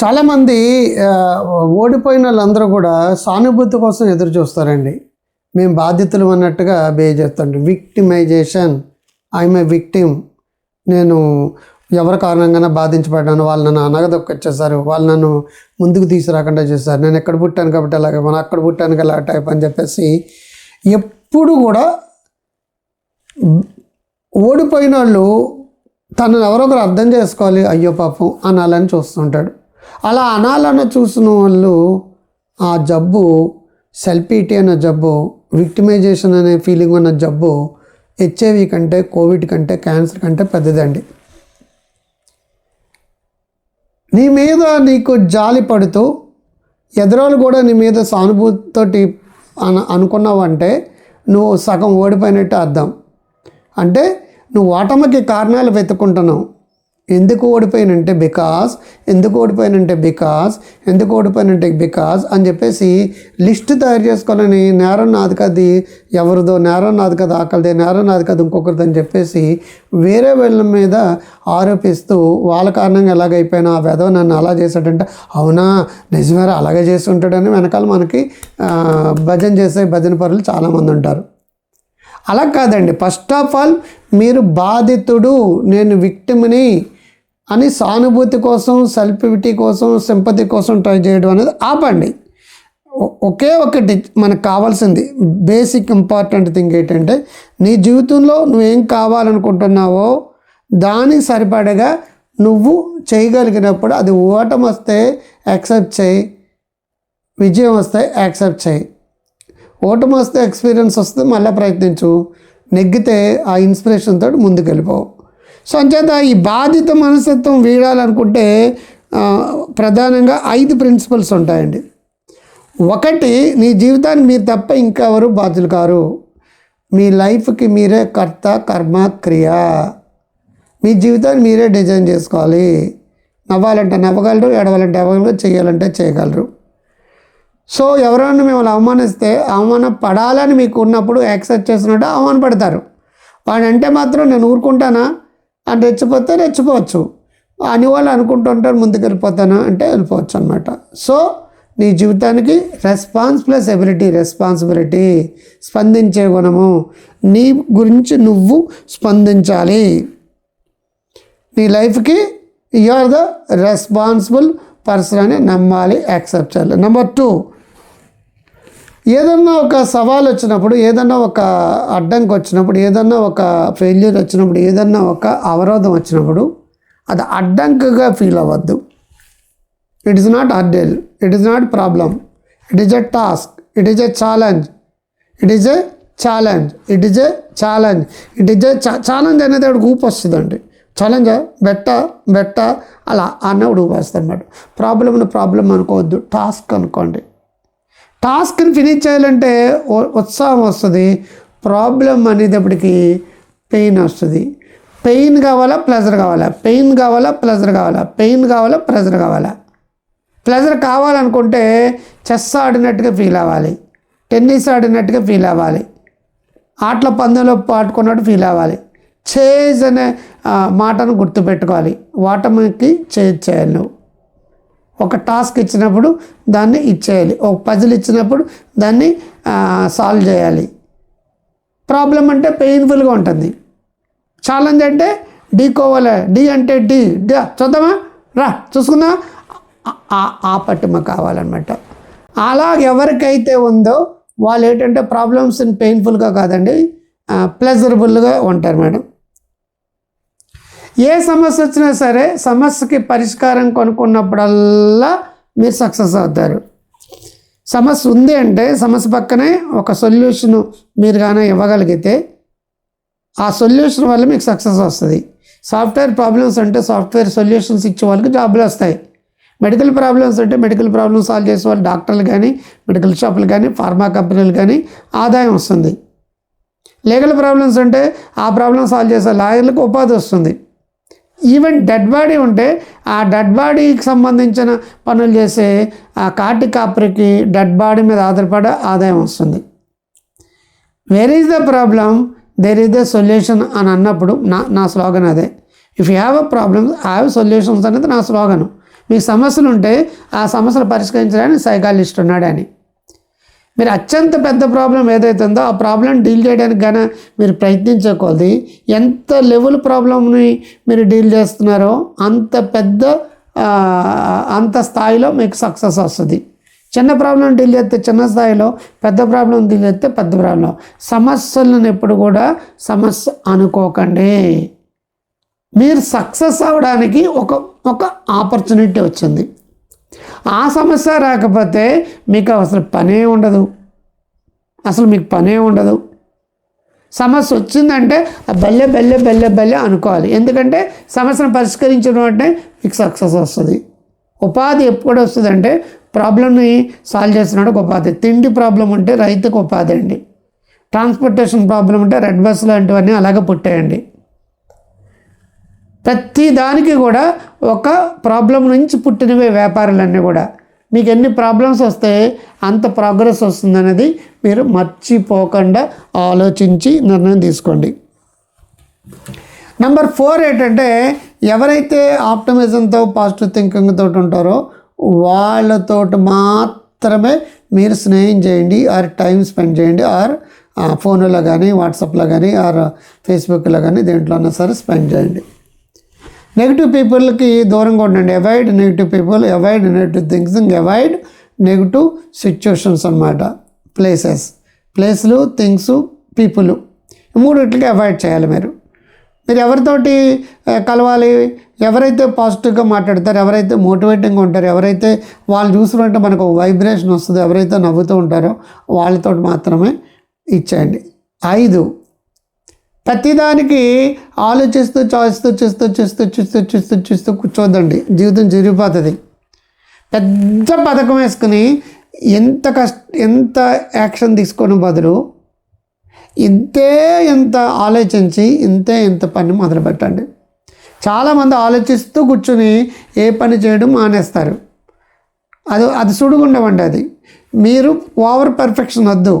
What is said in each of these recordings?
చాలామంది ఓడిపోయిన వాళ్ళందరూ కూడా సానుభూతి కోసం ఎదురు చూస్తారండి. మేము బాధితులు అన్నట్టుగా బిహేవ్ చేస్తుంటాం విక్టిమైజేషన్ ఐఎమ్ ఏ విక్టిమ్. నేను ఎవరి కారణంగానే బాధించబడ్డాను వాళ్ళు నన్ను అనగదొక్కొచ్చేసారు వాళ్ళు నన్ను ముందుకు తీసుకురాకుండా చేశారు. నేను ఎక్కడ పుట్టాను కాబట్టి అలాగే మనం అక్కడ పుట్టాను కదా అలా టైప్ అని చెప్పేసి ఎప్పుడు కూడా ఓడిపోయిన వాళ్ళు తనను ఎవరొకరు అర్థం చేసుకోవాలి. అయ్యో పాపం అనాలని చూస్తుంటాడు. అలా అనాలని చూసిన వాళ్ళు ఆ జబ్బు సెల్పీటీ అన్న జబ్బు విక్టిమైజేషన్ అనే ఫీలింగ్ ఉన్న జబ్బు హెచ్ఐవి కంటే కోవిడ్ కంటే క్యాన్సర్ కంటే పెద్దదండి. నీ మీద నీకు జాలి పడుతూ ఎదురోళ్ళు కూడా నీ మీద సానుభూతితోటి అను అనుకున్నావంటే నువ్వు సగం ఓడిపోయినట్టు అర్థం. అంటే నువ్వు ఓటమికి కారణాలు వెతుక్కుంటున్నావు. ఎందుకు ఓడిపోయినంటే బికాస్ ఎందుకు ఓడిపోయినంటే బికాస్ ఎందుకు ఓడిపోయినంటే బికాస్ అని చెప్పేసి లిస్ట్ తయారు చేసుకోవాలని నేరం నాది కది ఎవరిదో నేరం నాది కదా ఆకలిదే నేరం నాది కదా ఇంకొకరిది అని చెప్పేసి వేరే వాళ్ళ మీద ఆరోపిస్తూ వాళ్ళ కారణంగా ఎలాగైపోయినా ఆ వెధవ నన్ను అలా చేశాడంటే అవునా నిజమేరా అలాగే చేసి ఉంటాడని వెనకాల మనకి భజన చేసే భజన పరులు చాలామంది ఉంటారు. అలా కాదండి. ఫస్ట్ ఆఫ్ ఆల్ మీరు బాధితుడు నేను విక్టిమ్ని అని సానుభూతి కోసం సెల్ఫిటీ కోసం సింపతి కోసం ట్రై చేయడం అనేది ఆపండి. ఒకే ఒకటి మనకు కావాల్సింది. బేసిక్ ఇంపార్టెంట్ థింగ్ ఏంటంటే నీ జీవితంలో నువ్వేం కావాలనుకుంటున్నావో దానికి సరిపడగా నువ్వు చేయగలిగినప్పుడు అది ఓటం వస్తే యాక్సెప్ట్ చేయి. విజయం వస్తే యాక్సెప్ట్ చేయి. ఓటమి వస్తే ఎక్స్పీరియన్స్ వస్తే మళ్ళీ ప్రయత్నించు. నెగ్గితే ఆ ఇన్స్పిరేషన్ తోటి ముందుకు వెళ్ళిపోవు సో అంచేత ఈ బాధిత మనస్తత్వం వీడాలనుకుంటే ప్రధానంగా ఐదు ప్రిన్సిపల్స్ ఉంటాయండి. ఒకటి నీ జీవితాన్ని మీరు తప్ప ఇంకెవరు బాధ్యులు కారు మీ లైఫ్కి మీరే కర్త కర్మ క్రియ. మీ జీవితాన్ని మీరే డిజైన్ చేసుకోవాలి. నవ్వాలంటే నవ్వగలరు ఎడవాలంటే ఎడవగలరు చేయాలంటే చేయగలరు. సో ఎవరైనా మిమ్మల్ని అవమానిస్తే అవమాన పడాలని మీకు ఉన్నప్పుడు యాక్సెప్ట్ చేసినట్టు అవమానపడతారు. వాడంటే మాత్రం నేను ఊరుకుంటానా? అని రెచ్చిపోతే రెచ్చిపోవచ్చు. అని వాళ్ళు అనుకుంటుంటారు ముందుకు వెళ్ళిపోతానా అంటే వెళ్ళిపోవచ్చు అనమాట సో నీ జీవితానికి రెస్పాన్స్ ప్లస్ ఎబిలిటీ రెస్పాన్సిబిలిటీ స్పందించే గుణము. నీ గురించి నువ్వు స్పందించాలి. నీ లైఫ్కి you are the responsible person అని నమ్మాలి యాక్సెప్ట్ చేయాలి. నెంబర్ టూ ఏదన్నా ఒక సవాల్ వచ్చినప్పుడు ఏదన్నా ఒక అడ్డంకి వచ్చినప్పుడు ఏదన్నా ఒక ఫెయిల్యూర్ వచ్చినప్పుడు ఏదన్నా ఒక అవరోధం వచ్చినప్పుడు అది అడ్డంకిగా ఫీల్ అవ్వద్దు. It is not hurdle it is not problem it is a task it is a challenge it is a challenge it is a challenge it is a challenge అనేది ఆవిడ ఊపు వస్తుందండి. ఛాలెంజ్ బెట్ట? బెట్ట? అలా అన్నప్పుడు ఊపు వస్తుంది అన్నమాట ప్రాబ్లమ్ని ప్రాబ్లం అనుకోవద్దు టాస్క్ అనుకోండి. టాస్క్ని ఫినిష్ చేయాలంటే ఉత్సాహం వస్తుంది ప్రాబ్లం అనేటప్పటికి పెయిన్ వస్తుంది. పెయిన్ కావాలా ప్లెజర్ కావాలా? పెయిన్ కావాలా ప్లెజర్ కావాలా? పెయిన్ కావాలా ప్లెజర్ కావాలా? ప్లెజర్ కావాలనుకుంటే చెస్ ఆడినట్టుగా ఫీల్ అవ్వాలి టెన్నిస్ ఆడినట్టుగా ఫీల్ అవ్వాలి ఆటల పందెంలో పాటుకున్నట్టు ఫీల్ అవ్వాలి. చేజ్ అనే మాటను గుర్తుపెట్టుకోవాలి. వాటమికి చేజ్ చేయాలి నువ్వు. ఒక టాస్క్ ఇచ్చినప్పుడు దాన్ని ఇచ్చేయాలి ఒక పజిల్ ఇచ్చినప్పుడు దాన్ని సాల్వ్ చేయాలి. ప్రాబ్లం అంటే పెయిన్ఫుల్గా ఉంటుంది. ఛాలెంజ్ అంటే డీ కోవలే. డి అంటే డి చూద్దామా? రా చూసుకుందా ఆ పట్టుమ కావాలన్నమాట. అలా ఎవరికైతే ఉందో వాళ్ళు ఏంటంటే ప్రాబ్లమ్స్ పెయిన్ఫుల్గా కాదండి ప్లెజరబుల్గా ఉంటారు మేడం. ఏ సమస్య వచ్చినా సరే సమస్యకి పరిష్కారం కొనుక్కున్నప్పుడల్లా మీరు సక్సెస్ అవుతారు. సమస్య ఉంది అంటే సమస్య పక్కనే ఒక సొల్యూషన్ మీరు కానీ ఇవ్వగలిగితే ఆ సొల్యూషన్ వల్ల మీకు సక్సెస్ వస్తుంది. సాఫ్ట్వేర్ ప్రాబ్లమ్స్ అంటే సాఫ్ట్వేర్ సొల్యూషన్స్ ఇచ్చే వాళ్ళకి జాబులు వస్తాయి. మెడికల్ ప్రాబ్లమ్స్ అంటే మెడికల్ ప్రాబ్లమ్స్ సాల్వ్ చేసే వాళ్ళు డాక్టర్లు కానీ మెడికల్ షాపులు కానీ ఫార్మా కంపెనీలు కానీ ఆదాయం వస్తుంది. లీగల్ ప్రాబ్లమ్స్ అంటే ఆ ప్రాబ్లమ్ సాల్వ్ చేసే లాయర్లకు ఉపాధి వస్తుంది. ఈవెన్ డెడ్ బాడీ ఉంటే ఆ డెడ్ బాడీకి సంబంధించిన పనులు చేసే ఆ కాటి కాపరికి డెడ్ బాడీ మీద ఆధారపడే ఆదాయం వస్తుంది. Where is the problem there is the solution అని అన్నప్పుడు నా నా స్లోగన్ అదే. If you have a problem have solutions అనేది నా స్లోగన్ మీకు సమస్యలు ఉంటే ఆ సమస్యలు పరిష్కరించడానికి సైకాలజిస్ట్ ఉన్నాడని మీరు అత్యంత పెద్ద ప్రాబ్లం ఏదైతే ఉందో ఆ ప్రాబ్లం డీల్ చేయడానికి కానీ మీరు ప్రయత్నించే ఎంత లెవెల్ ప్రాబ్లంని మీరు డీల్ చేస్తున్నారో అంత పెద్ద అంత స్థాయిలో మీకు సక్సెస్ వస్తుంది. చిన్న ప్రాబ్లం డీల్ చేస్తే చిన్న స్థాయిలో పెద్ద ప్రాబ్లం డీల్ చేస్తే పెద్ద ప్రాబ్లం. సమస్యలను ఎప్పుడు కూడా సమస్య అనుకోకండి. మీరు సక్సెస్ అవ్వడానికి ఒక ఒక ఆపర్చునిటీ వచ్చింది. ఆ సమస్య రాకపోతే మీకు అసలు పనే ఉండదు. అసలు మీకు పనే ఉండదు. సమస్య వచ్చిందంటే ఆ బల్లె బల్లె బల్లె బల్లె అనుకోవాలి. ఎందుకంటే సమస్యను పరిష్కరించడం అంటే మీకు సక్సెస్ వస్తుంది. ఉపాధి ఎప్పుడు వస్తుందంటే ప్రాబ్లమ్ని సాల్వ్ చేస్తున్నాడు ఉపాధి. తిండి ప్రాబ్లం ఉంటే రైతుకు ఉపాధి అండి. ట్రాన్స్పోర్టేషన్ ప్రాబ్లం ఉంటే రెడ్ బస్ లాంటివన్నీ అలాగే పుట్టాయండి. ప్రతి దానికి కూడా ఒక ప్రాబ్లం నుంచి పుట్టినవే వ్యాపారాలన్నీ కూడా. మీకు ఎన్ని ప్రాబ్లమ్స్ వస్తే అంత ప్రోగ్రెస్ వస్తుందనేది మీరు మర్చిపోకుండా ఆలోచించి నిర్ణయం తీసుకోండి. నెంబర్ ఫోర్ ఏంటంటే ఎవరైతే ఆప్టమిజంతో పాజిటివ్ థింకింగ్ తోటి ఉంటారో వాళ్ళతోటి మాత్రమే మీరు స్నేహం చేయండి ఆర్ టైం స్పెండ్ చేయండి ఆర్ ఫోన్లో కానీ వాట్సాప్లో కానీ ఆర్ ఫేస్బుక్లో కానీ దేంట్లోనే సరే స్పెండ్ చేయండి. నెగిటివ్ పీపుల్కి దూరంగా ఉండండి. Avoid negative people avoid negative things avoid negative situations అనమాట ప్లేసెస్ ప్లేస్లు థింగ్స్ పీపుల్ మూడిట్లకి అవాయిడ్ చేయాలి మీరు. మీరు ఎవరితోటి కలవాలి ఎవరైతే పాజిటివ్గా మాట్లాడతారో ఎవరైతే మోటివేటింగ్గా ఉంటారో ఎవరైతే వాళ్ళు చూసినట్టు మనకు వైబ్రేషన్ వస్తుందో ఎవరైతే నవ్వుతూ ఉంటారో వాళ్ళతో మాత్రమే ఇచ్చేయండి. ఐదు ప్రతిదానికి ఆలోచిస్తూ చేస్తూ చూస్తూ చూస్తూ చూస్తూ చూస్తూ చూస్తూ కూర్చోదండి జీవితం జరిగిపోతుంది పెద్ద పథకం వేసుకుని ఎంత కష్ట ఎంత యాక్షన్ తీసుకోవడం బదులు ఇంతే ఎంత ఆలోచించి ఇంతే ఎంత పని మొదలు పెట్టండి. చాలామంది ఆలోచిస్తూ కూర్చుని ఏ పని చేయడం మానేస్తారు. అది అది సుడుగుండవండి అది. మీరు ఓవర్ పర్ఫెక్షన్ వద్దు.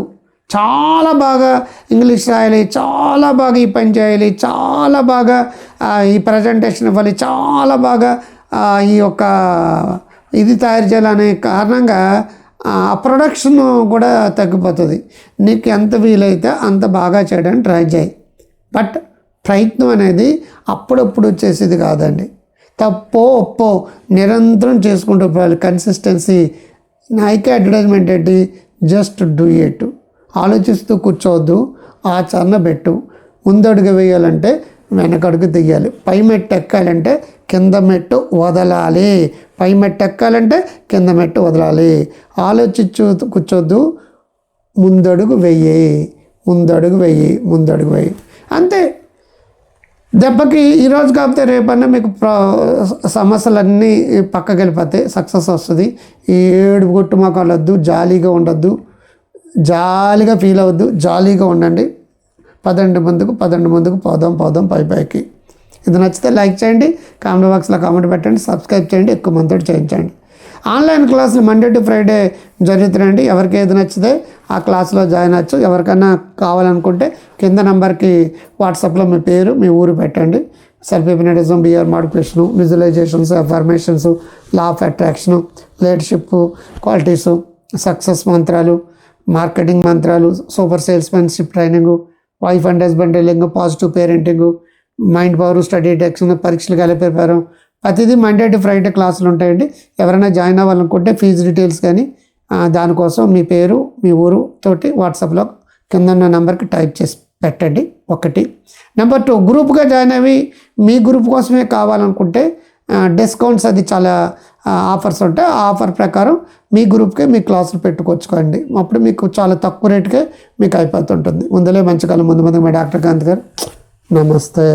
చాలా బాగా ఇంగ్లీష్ రాయాలి చాలా బాగా ఈ పని చేయాలి చాలా బాగా ఈ ప్రజెంటేషన్ ఇవ్వాలి చాలా బాగా ఈ యొక్క ఇది తయారు చేయాలనే కారణంగా ఆ ప్రొడక్షన్ కూడా తగ్గిపోతుంది. నీకు ఎంత వీలైతే అంత బాగా చేయడానికి ట్రై చేయి. బట్ ప్రయత్నం అనేది అప్పుడప్పుడు వచ్చేసేది కాదండి. తప్పో ఒప్పో నిరంతరం చేసుకుంటూ పోవాలి. కన్సిస్టెన్సీ నైకే అడ్వర్టైజ్మెంట్ ఏంటి? జస్ట్ డూ ఇట్ ఆలోచిస్తూ కూర్చోవద్దు ఆచరణ పెట్టు. ముందడుగు వేయాలంటే వెనకడుగు తీయాలి. పై మెట్టు ఎక్కాలంటే కింద మెట్టు వదలాలి. పై మెట్టు ఎక్కాలంటే కింద మెట్టు వదలాలి. ఆలోచించు కూర్చోద్దు. ముందడుగు వెయ్యి ముందడుగు వెయ్యి ముందడుగు వెయ్యి అంతే. దెబ్బకి ఈరోజు కాకపోతే రేపన్నా మీకు ప్ర- సమస్యలన్నీ పక్కకి వెళ్ళిపోతాయి సక్సెస్ వస్తుంది. ఈ ఏడు గుట్టు మాకు వద్దు జాలీగా ఉండొద్దు. జాలీగా ఫీల్ అవ్వద్దు. జాలీగా ఉండండి. పదండి ముందుకు పదండి ముందుకు పోదాం పోదాం పై పైకి. ఇది నచ్చితే లైక్ చేయండి. కామెంట్ బాక్స్లో కామెంట్ పెట్టండి. సబ్స్క్రైబ్ చేయండి. ఎక్కువ మందితో చేయించండి. ఆన్లైన్ క్లాసులు మండే టు ఫ్రైడే జరుగుతున్నాయండి. ఎవరికి ఏది నచ్చితే ఆ క్లాస్లో జాయిన్ అవ్వచ్చు. ఎవరికైనా కావాలనుకుంటే కింద నెంబర్కి వాట్సాప్లో మీ పేరు మీ ఊరు పెట్టండి. Self hypnotism behaviour modification visualisations affirmations law of attraction leadership qualities success మంత్రాలు మార్కెటింగ్ మంత్రాలు super salesmanship training wife and husband dealing positive parenting mind power study tension పరీక్షలు కలిపేపారు ప్రతిదీ మండే టు ఫ్రైడే క్లాసులు ఉంటాయండి. ఎవరైనా జాయిన్ అవ్వాలనుకుంటే ఫీజు డీటెయిల్స్ కానీ దానికోసం మీ పేరు మీ ఊరు తోటి వాట్సాప్లో కింద ఉన్న నెంబర్కి టైప్ చేసి పెట్టండి. ఒకటి. నెంబర్ టూ గ్రూప్గా జాయిన్ అవి మీ గ్రూప్ కోసమే కావాలనుకుంటే డిస్కౌంట్స్ అది చాలా ఆఫర్స్ ఉంటాయి ఆ ఆఫర్ ప్రకారం మీ గ్రూప్కే మీ క్లాసులు పెట్టుకొచ్చుకోండి. అప్పుడు మీకు చాలా తక్కువ రేటుకే మీకు అయిపోతుంటుంది ముందులే మంచి కాలం ముందు ముందు మా డాక్టర్ కాంత్ గారు నమస్తే.